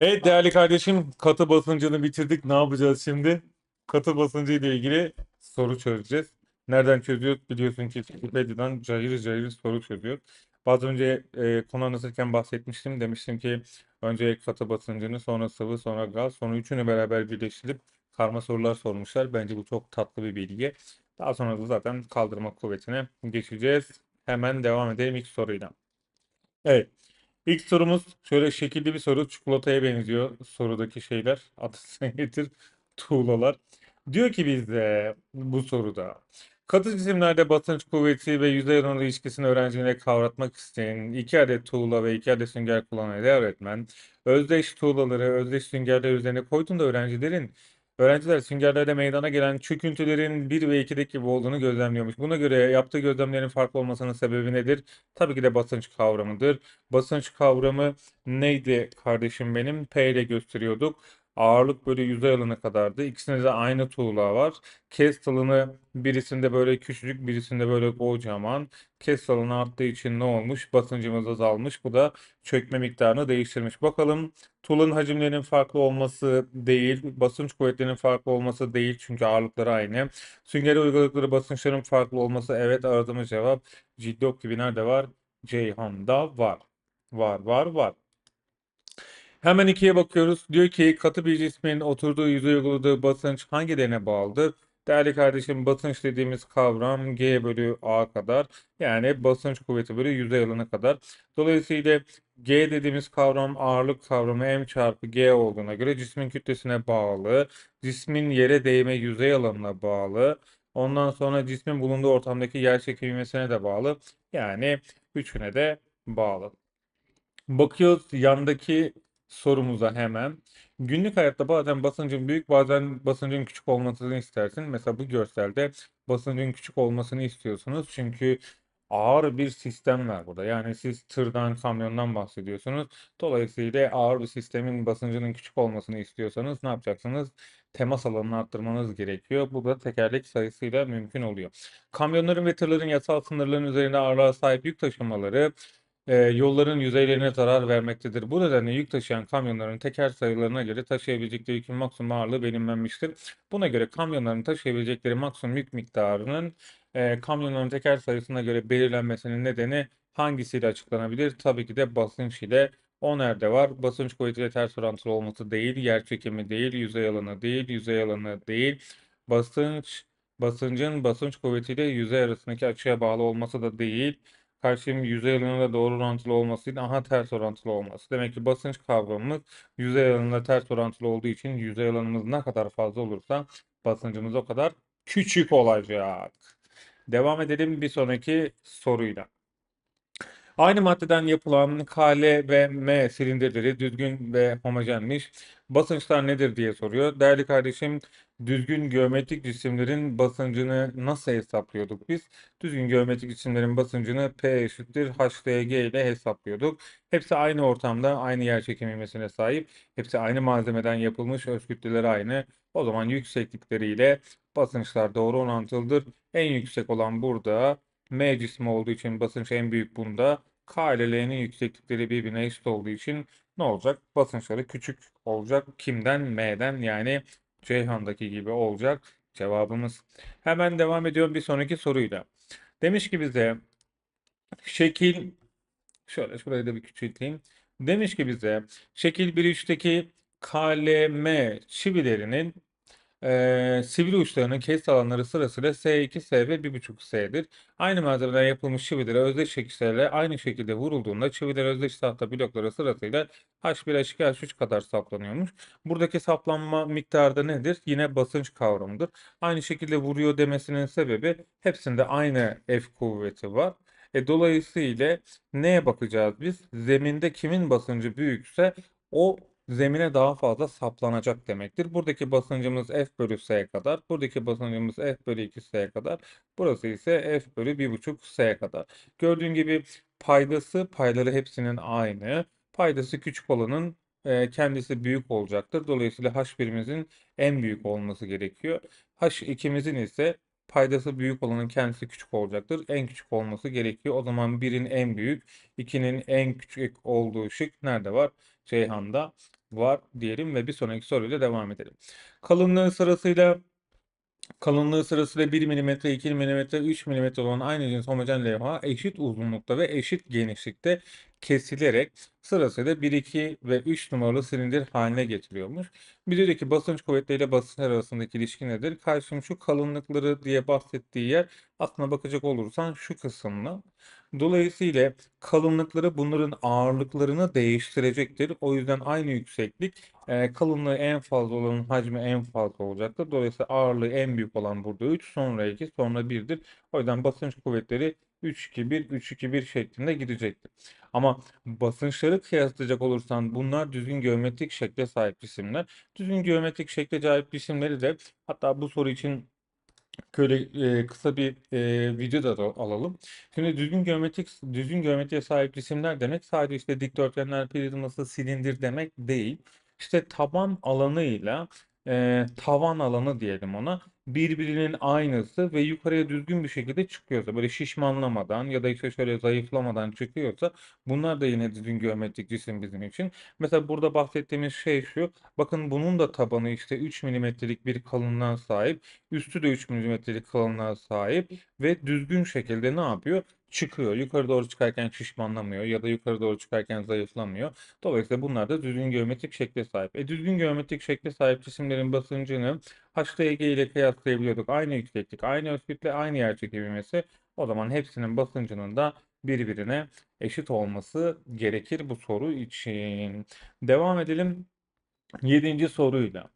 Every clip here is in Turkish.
Evet değerli kardeşim katı basıncını bitirdik. Ne yapacağız şimdi? Katı basıncı ile ilgili soru çözeceğiz. Nereden çözüyoruz? Biliyorsun ki Wikipedia'dan cayır cayır soru çözüyoruz. Az önce e, konu anlatırken bahsetmiştim. Demiştim ki önce katı basıncını sonra sıvı sonra gaz sonra üçünü beraber birleştirip karma sorular sormuşlar. Bence bu çok tatlı bir bilgi. Daha sonra da zaten kaldırma kuvvetine geçeceğiz. Hemen devam edelim ilk soruyla. Evet. İlk sorumuz şöyle şekilli bir soru. Çikolataya benziyor sorudaki şeyler. Adı nedir? Tuğlalar. Diyor ki bizde bu soruda katı cisimlerde basınç kuvveti ve yüzey alanı ilişkisini öğrencilere kavratmak isteyen iki adet tuğla ve iki adet sünger kullanan öğretmen özdeş tuğlaları özdeş süngerler üzerine koyduğunda öğrencilerin Öğrenciler süngerlerde meydana gelen çöküntülerin 1 ve 2'deki gibi olduğunu gözlemliyormuş. Buna göre yaptığı gözlemlerin farklı olmasının sebebi nedir? Tabii ki de basınç kavramıdır. Basınç kavramı neydi kardeşim benim? P ile gösteriyorduk. Ağırlık bölü yüzey alanı kadardı. İkisinde de aynı tuğla var. Kes alanı birisinde böyle küçücük, birisinde böyle kocaman. Kes alanı arttığı için ne olmuş? Basıncımız azalmış. Bu da çökme miktarını değiştirmiş. Bakalım tuğlanın hacimlerinin farklı olması değil, basınç kuvvetlerinin farklı olması değil çünkü ağırlıkları aynı. Süngere uyguladıkları basınçların farklı olması evet aradığımız cevap. Cillop gibi nerede var? Ceyhan'da var. Var, var, var. Hemen ikiye bakıyoruz. Diyor ki katı bir cismin oturduğu yüzeye uyguladığı basınç hangi değerine bağlıdır? Değerli kardeşim basınç dediğimiz kavram G bölü A kadar. Yani basınç kuvveti bölü yüzey alanı kadar. Dolayısıyla G dediğimiz kavram ağırlık kavramı M çarpı G olduğuna göre cismin kütlesine bağlı. Cismin yere değme yüzey alanına bağlı. Ondan sonra cismin bulunduğu ortamdaki yer çekilmesine de bağlı. Yani üçüne de bağlı. Bakıyoruz yandaki sorumuza hemen. Günlük hayatta bazen basıncın büyük bazen basıncın küçük olmasını istersin. Mesela bu görselde basıncın küçük olmasını istiyorsunuz. Çünkü ağır bir sistem var burada. Yani siz tırdan, kamyondan bahsediyorsunuz. Dolayısıyla ağır bir sistemin basıncının küçük olmasını istiyorsanız ne yapacaksınız? Temas alanını arttırmanız gerekiyor. Bu da tekerlek sayısıyla mümkün oluyor. Kamyonların ve tırların yasal sınırların üzerinde ağırlığa sahip yük taşımaları e, yolların yüzeylerine zarar vermektedir. Bu nedenle yük taşıyan kamyonların teker sayılarına göre taşıyabilecekleri yükün maksimum ağırlığı belirlenmiştir. Buna göre kamyonların taşıyabilecekleri maksimum yük miktarının e, kamyonların teker sayısına göre belirlenmesinin nedeni hangisiyle açıklanabilir? Tabii ki de basınç ile. O nerede var? Basınç kuvvetiyle ters orantılı olması değil, yer çekimi değil, yüzey alanı değil, yüzey alanı değil. Basınç, basıncın basınç kuvvetiyle yüzey arasındaki açıya bağlı olması da değil karşının yüzey alanıyla doğru orantılı olmasıyla aha ters orantılı olması. Demek ki basınç kavramımız yüzey alanıyla ters orantılı olduğu için yüzey alanımız ne kadar fazla olursa basıncımız o kadar küçük olacak. Devam edelim bir sonraki soruyla. Aynı maddeden yapılan K, L ve M silindirleri düzgün ve homojenmiş. Basınçlar nedir diye soruyor. Değerli kardeşim, düzgün geometrik cisimlerin basıncını nasıl hesaplıyorduk biz? Düzgün geometrik cisimlerin basıncını P eşittir HDG ile hesaplıyorduk. Hepsi aynı ortamda aynı yer ivmesine sahip. Hepsi aynı malzemeden yapılmış, öz kütleleri aynı. O zaman yükseklikleriyle basınçlar doğru orantılıdır. En yüksek olan burada M cismi olduğu için basınç en büyük bunda. K ile L'nin yükseklikleri birbirine eşit olduğu için ne olacak? Basınçları küçük olacak. Kimden? M'den yani Ceyhan'daki gibi olacak cevabımız. Hemen devam ediyorum bir sonraki soruyla. Demiş ki bize şekil şöyle şurayı da bir küçülteyim. Demiş ki bize şekil 1-3'teki KLM çivilerinin ee, sivri uçlarının kes alanları sırasıyla S2, S ve 1.5S'dir. Aynı malzemeden yapılmış çivilere özdeş çekişlerle aynı şekilde vurulduğunda çiviler özdeş tahta blokları sırasıyla H1, H2, H3 kadar saplanıyormuş. Buradaki saplanma miktarı da nedir? Yine basınç kavramıdır. Aynı şekilde vuruyor demesinin sebebi hepsinde aynı F kuvveti var. E, dolayısıyla neye bakacağız biz? Zeminde kimin basıncı büyükse o zemine daha fazla saplanacak demektir. Buradaki basıncımız F bölü S kadar. Buradaki basıncımız F bölü 2 S kadar. Burası ise F bölü 1,5 S kadar. Gördüğün gibi paydası payları hepsinin aynı. Paydası küçük olanın e, kendisi büyük olacaktır. Dolayısıyla H1'imizin en büyük olması gerekiyor. H2'mizin ise paydası büyük olanın kendisi küçük olacaktır. En küçük olması gerekiyor. O zaman 1'in en büyük, 2'nin en küçük olduğu şık nerede var? Ceyhan'da var diyelim ve bir sonraki soruyla devam edelim. Kalınlığı sırasıyla Kalınlığı sırasıyla 1 mm, 2 mm, 3 mm olan aynı cins homojen levha eşit uzunlukta ve eşit genişlikte kesilerek sırasıyla 1, 2 ve 3 numaralı silindir haline getiriyormuş. Bir diyor ki basınç kuvvetleriyle basınç arasındaki ilişki nedir? Karşım şu kalınlıkları diye bahsettiği yer aslına bakacak olursan şu kısımla. Dolayısıyla kalınlıkları bunların ağırlıklarını değiştirecektir. O yüzden aynı yükseklik e, kalınlığı en fazla olanın hacmi en fazla olacaktır. Dolayısıyla ağırlığı en büyük olan burada 3, sonra 2, sonra 1'dir. O yüzden basınç kuvvetleri 3-2-1, 3-2-1 şeklinde gidecektir. Ama basınçları kıyaslayacak olursan bunlar düzgün geometrik şekle sahip cisimler. Düzgün geometrik şekle sahip cisimleri de hatta bu soru için Böyle e, kısa bir e, video da alalım. Şimdi düzgün geometrik düzgün geometriye sahip cisimler demek sadece işte dikdörtgenler, prizması, silindir demek değil. İşte taban alanıyla e, tavan alanı diyelim ona birbirinin aynısı ve yukarıya düzgün bir şekilde çıkıyorsa böyle şişmanlamadan ya da işte şöyle zayıflamadan çıkıyorsa bunlar da yine düzgün geometrik cisim bizim için. Mesela burada bahsettiğimiz şey şu. Bakın bunun da tabanı işte 3 milimetrelik bir kalınlığa sahip. Üstü de 3 milimetrelik kalınlığa sahip ve düzgün şekilde ne yapıyor? Çıkıyor. Yukarı doğru çıkarken şişmanlamıyor ya da yukarı doğru çıkarken zayıflamıyor. Dolayısıyla bunlar da düzgün geometrik şekle sahip. E düzgün geometrik şekle sahip cisimlerin basıncını HDG ile kıyaslayabiliyorduk. Aynı yükseklik, aynı öz kütle, aynı yer çekimi O zaman hepsinin basıncının da birbirine eşit olması gerekir bu soru için. Devam edelim 7. soruyla.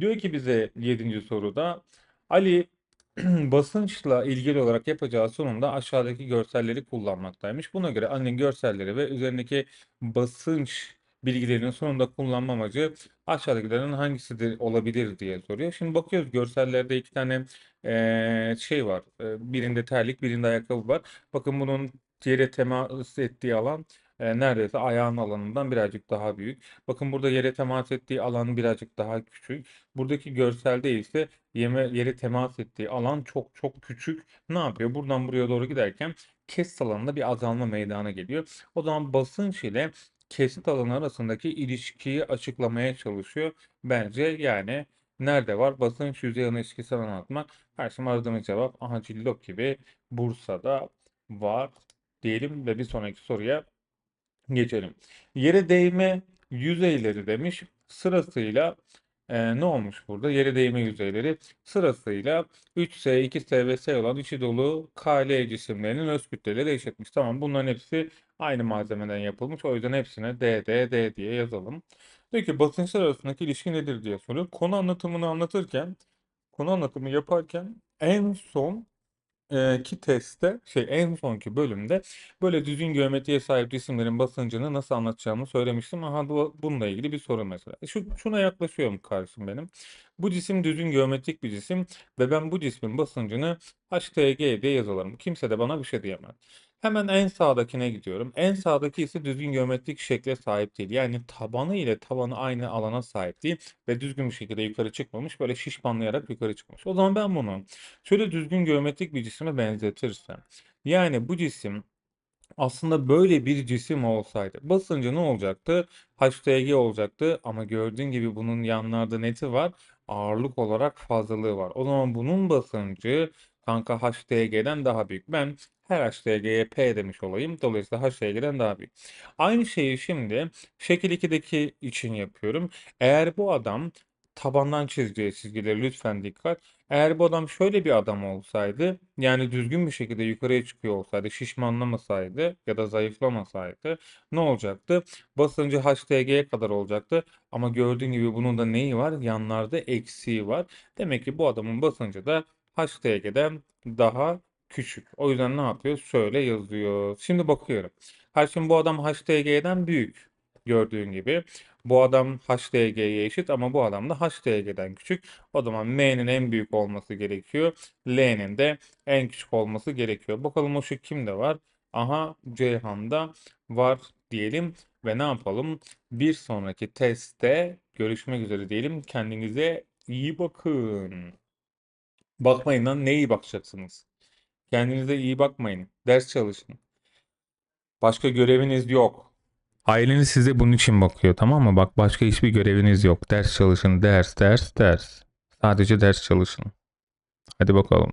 Diyor ki bize 7. soruda Ali basınçla ilgili olarak yapacağı sunumda aşağıdaki görselleri kullanmaktaymış. Buna göre Ali'nin görselleri ve üzerindeki basınç bilgilerinin sonunda kullanma amacı aşağıdakilerin hangisidir olabilir diye soruyor. Şimdi bakıyoruz görsellerde iki tane eee, şey var. Eee, birinde terlik, birinde ayakkabı var. Bakın bunun yere temas ettiği alan e, neredeyse ayağın alanından birazcık daha büyük. Bakın burada yere temas ettiği alan birazcık daha küçük. Buradaki görselde ise yeme, yere temas ettiği alan çok çok küçük. Ne yapıyor? Buradan buraya doğru giderken kesit alanında bir azalma meydana geliyor. O zaman basınç ile kesit alanı arasındaki ilişkiyi açıklamaya çalışıyor. Bence yani nerede var? Basınç yüzey alanı ilişkisini anlatmak. Karşıma aradığımız cevap aha gibi Bursa'da var diyelim ve bir sonraki soruya geçelim. Yere değme yüzeyleri demiş. Sırasıyla e, ne olmuş burada? Yere değme yüzeyleri sırasıyla 3S, 2S ve S olan içi dolu KL cisimlerinin öz kütleleri eşitmiş. Tamam bunların hepsi aynı malzemeden yapılmış. O yüzden hepsine D, D, D diye yazalım. Diyor ki basınçlar arasındaki ilişki nedir diye soruyor. Konu anlatımını anlatırken, konu anlatımı yaparken en son e, ki testte şey en sonki bölümde böyle düzgün geometriye sahip cisimlerin basıncını nasıl anlatacağımı söylemiştim. Aha bu, bununla ilgili bir soru mesela. E, Şu, şuna yaklaşıyorum karşım benim. Bu cisim düzgün geometrik bir cisim ve ben bu cismin basıncını HTG diye yazalım. Kimse de bana bir şey diyemez. Hemen en sağdakine gidiyorum. En sağdaki ise düzgün geometrik şekle sahip değil. Yani tabanı ile tavanı aynı alana sahip değil ve düzgün bir şekilde yukarı çıkmamış. Böyle şişmanlayarak yukarı çıkmış. O zaman ben bunu şöyle düzgün geometrik bir cisime benzetirsem. Yani bu cisim aslında böyle bir cisim olsaydı basıncı ne olacaktı? HTG olacaktı ama gördüğün gibi bunun yanlarda neti var. Ağırlık olarak fazlalığı var. O zaman bunun basıncı kanka HTG'den daha büyük. Ben her HTG'ye P demiş olayım. Dolayısıyla HTG'den daha büyük. Aynı şeyi şimdi şekil 2'deki için yapıyorum. Eğer bu adam tabandan çizeceği çizgileri lütfen dikkat. Eğer bu adam şöyle bir adam olsaydı, yani düzgün bir şekilde yukarıya çıkıyor olsaydı, şişmanlamasaydı ya da zayıflamasaydı ne olacaktı? Basıncı HTG'ye kadar olacaktı. Ama gördüğün gibi bunun da neyi var? Yanlarda eksiği var. Demek ki bu adamın basıncı da HTG'den daha küçük. O yüzden ne yapıyor? Şöyle yazıyor. Şimdi bakıyorum. Her şimdi bu adam HTG'den büyük. Gördüğün gibi. Bu adam HDG'ye eşit ama bu adam da HDG'den küçük. O zaman M'nin en büyük olması gerekiyor. L'nin de en küçük olması gerekiyor. Bakalım o şu kimde var? Aha Ceyhan'da var diyelim ve ne yapalım? Bir sonraki testte görüşmek üzere diyelim. Kendinize iyi bakın. Bakmayın lan ne iyi bakacaksınız? Kendinize iyi bakmayın. Ders çalışın. Başka göreviniz yok. Aileniz size bunun için bakıyor tamam mı? Bak başka hiçbir göreviniz yok. Ders çalışın, ders, ders, ders. Sadece ders çalışın. Hadi bakalım.